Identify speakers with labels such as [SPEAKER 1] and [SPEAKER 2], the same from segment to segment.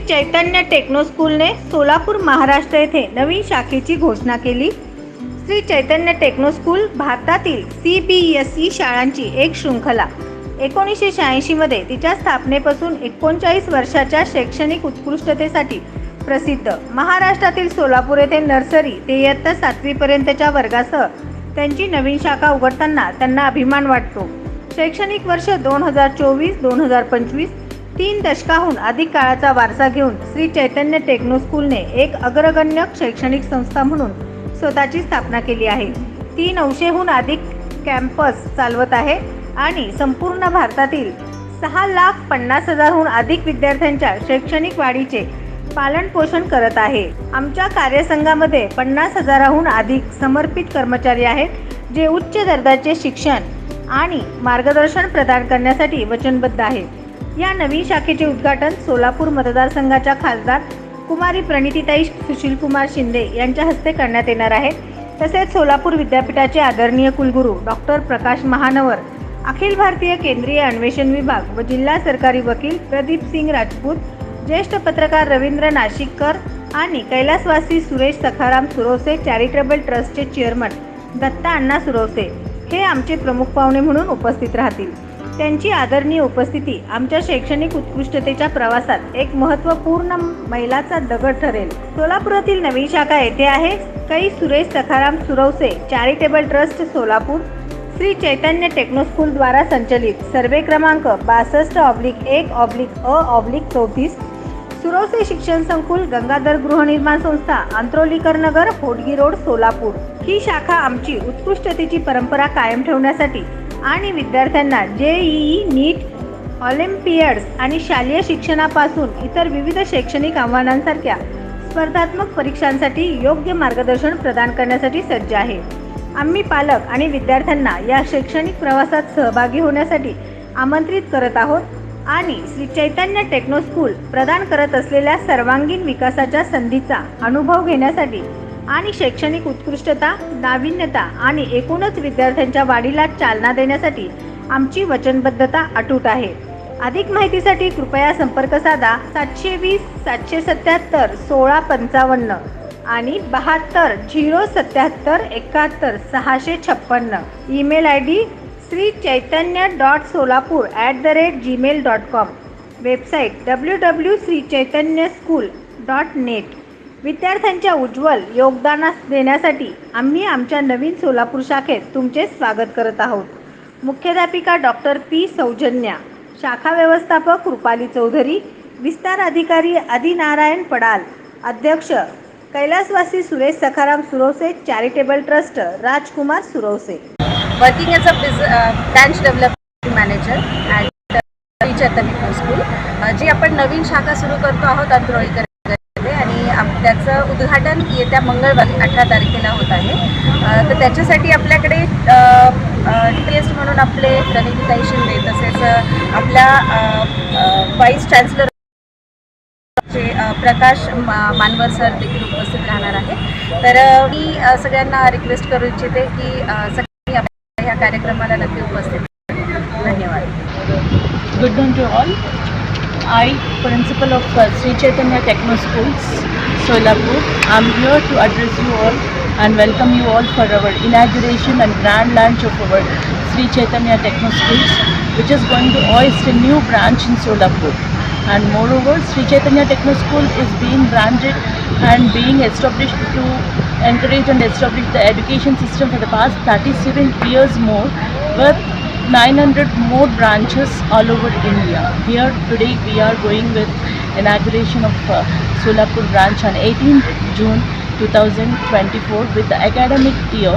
[SPEAKER 1] Shri Chaitanya techno स्कूलने सोलापूर महाराष्ट्र येथे नवीन शाखेची घोषणा केली. श्री चैतन्य टेक्नो स्कूल भारतातील सी बी एस ई शाळांची एक शृंखला. एकोणीसशे शहाऐंशीमध्ये तिच्या स्थापनेपासून एकोणचाळीस वर्षाच्या शैक्षणिक उत्कृष्टतेसाठी प्रसिद्ध. महाराष्ट्रातील सोलापूर येथे नर्सरी ते इयत्ता सातवीपर्यंतच्या वर्गासह त्यांची नवीन शाखा उघडताना त्यांना अभिमान वाटतो. शैक्षणिक वर्ष दोन हजार चोवीस दोन हजार पंचवीस तीन दशकाहून अधिक काळाचा वारसा घेऊन श्री चैतन्य टेक्नो स्कूलने एक अग्रगण्य शैक्षणिक संस्था म्हणून स्वतःची स्थापना केली आहे. ती नऊशेहून अधिक कॅम्पस चालवत आहे आणि संपूर्ण भारतातील सहा लाख पन्नास हजारहून अधिक विद्यार्थ्यांच्या शैक्षणिक वाढीचे पालन पोषण करत आहे. आमच्या कार्यसंघामध्ये पन्नास हजाराहून अधिक समर्पित कर्मचारी आहेत जे उच्च दर्जाचे शिक्षण आणि मार्गदर्शन प्रदान करण्यासाठी वचनबद्ध आहेत. या नवीन शाखेचे उद्घाटन सोलापूर मतदारसंघाच्या खासदार कुमारी प्रणितीताई सुशीलकुमार शिंदे यांच्या हस्ते करण्यात येणार आहे. तसेच सोलापूर विद्यापीठाचे आदरणीय कुलगुरू डॉक्टर प्रकाश महानवर अखिल भारतीय केंद्रीय अन्वेषण विभाग व जिल्हा सरकारी वकील प्रदीप सिंग राजपूत ज्येष्ठ पत्रकार रवींद्र नाशिककर आणि कैलासवासी सुरेश सखाराम सुरवसे चॅरिटेबल ट्रस्टचे चेअरमन दत्ता अण्णा सुरवसे हे आमचे प्रमुख पाहुणे म्हणून उपस्थित राहतील. त्यांची आदरणीय उपस्थिती आमच्या शैक्षणिक उत्कृष्टतेच्या प्रवासात एक महत्त्वपूर्ण मैलाचा दगड ठरेल. सोलापुरातील नवीन शाखा येथे आहे. कै Suresh Sakharam Suravase charitable trust Solapur. Shri Chaitanya techno द्वारा संचलित. सर्वे क्रमांक बासष्ट ऑब्लिक एक ऑब्लिक अ ऑब्लिक चौतीस. सुरवसे शिक्षण संकुल गंगाधर गृहनिर्माण संस्था आंत्रोलीकर नगर होडगी रोड सोलापूर. ही शाखा आमची उत्कृष्टतेची परंपरा कायम ठेवण्यासाठी आणि विद्यार्थ्यांना जे ई नीट ऑलिम्पियड्स आणि शालेय शिक्षणापासून इतर विविध शैक्षणिक आव्हानांसारख्या स्पर्धात्मक परीक्षांसाठी योग्य मार्गदर्शन प्रदान करण्यासाठी सज्ज आहे. आम्ही पालक आणि विद्यार्थ्यांना या शैक्षणिक प्रवासात सहभागी होण्यासाठी आमंत्रित करत आहोत आणि श्री चैतन्य टेक्नो स्कूल प्रदान करत असलेल्या सर्वांगीण विकासाच्या संधीचा अनुभव घेण्यासाठी आणि शैक्षणिक उत्कृष्टता नाविन्यता आणि एकूणच विद्यार्थ्यांच्या वाढीला चालना देण्यासाठी आमची वचनबद्धता अटूट आहे. अधिक माहितीसाठी कृपया संपर्क साधा सातशे वीस सातशे सत्याहत्तर सोळा पंचावन्न आणि बहात्तर झिरो सत्याहत्तर एकाहत्तर सहाशे छप्पन्न. Email I D Shri Chaitanya dot Solapur at the rate Gmail dot com. Website W W Shri Chaitanya school dot net. विद्यार्थ्यांच्या उज्ज्वल योगदानास देण्यासाठी आम्ही आमच्या नवीन सोलापूर शाखेत तुमचे स्वागत करत आहोत. मुख्याध्यापिका डॉक्टर पी. सौजन्या शाखा व्यवस्थापक रुपाली चौधरी विस्तार अधिकारी आदिनारायण पडाल अध्यक्ष कैलासवासी Suresh Sakharam Suravase charitable trust Rajkumar Suravase.
[SPEAKER 2] Working as a bus- uh, development manager development manager Chaitanya school uh, जी आपण नवीन शाखा सुरू करतो आहोत अंतरोळीकर त्याचं उद्घाटन येत्या मंगळवारी अठरा तारखेला होत आहे. तर त्याच्यासाठी आपल्याकडे टेस्ट म्हणून आपले प्रणितीताई शिंदे तसेच आपल्या व्हाईस चान्सलर प्रकाश मा- मानवर सर देखील उपस्थित राहणार आहे. तर मी सगळ्यांना रिक्वेस्ट करू इच्छिते की सगळ्यांनी आपल्या ह्या कार्यक्रमाला नक्की उपस्थित धन्यवाद.
[SPEAKER 3] Good noon to all I principal of Shri Chaitanya techno schools Solapur, I'm here to address you all and welcome you all for our inauguration and grand launch of our Sri Chaitanya Techno Schools, which is going to hoist a new branch in Solapur. And moreover, Sri Chaitanya Techno School is being branded and being established to encourage and establish the education system for the past 37 years more with 900 more branches all over India. Here today we are going with inauguration of uh, Solapur branch on 18th June 2024 with the academic year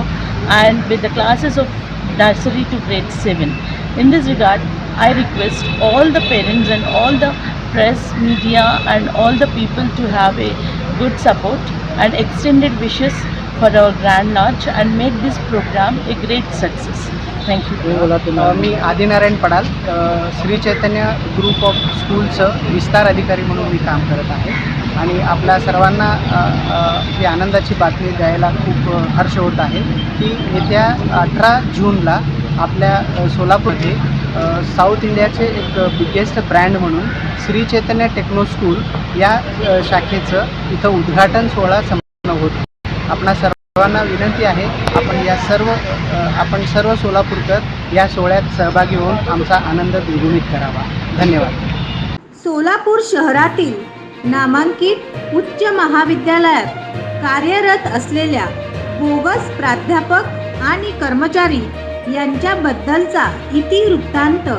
[SPEAKER 3] and with the classes of nursery to grade 7. In this regard, I request all the parents and all the press, media and all the people to have a good support and extended wishes for our grand launch and make this program a great success. Thank you.
[SPEAKER 4] अ, मी Adinarayan Padal Shri Chaitanya group of स्कूलचं विस्तार अधिकारी म्हणून मी काम करत आहे आणि आपल्या सर्वांना ही आनंदाची बातमी द्यायला खूप हर्ष होत आहे की येत्या अठरा जूनला आपल्या अ, साऊथ इंडियाचे एक बिगेस्ट ब्रँड म्हणून श्री चैतन्य टेक्नो स्कूल या शाखेचं इथं उद्घाटन सोहळा संपन्न होत आपणा सर्वांना विनंती आहे आपण या सर्व आपण सर्व सोलापूरकर या सोहळ्यात सहभागी होऊन आमचा आनंद द्विगुणित करावा. धन्यवाद.
[SPEAKER 1] सोलापूर शहरातील नामांकित उच्च महाविद्यालयात कार्यरत असलेल्या बोगस प्राध्यापक आणि कर्मचारी यांच्याबद्दलचा इतिवृत्तांत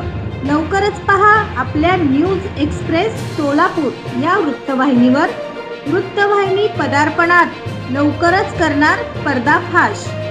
[SPEAKER 1] लवकरच पहा आपल्या न्यूज एक्सप्रेस सोलापूर या वृत्तवाहिनीवर. वृत्तवाहिनी पदार्पणात लवकरच करणार पर्दाफाश.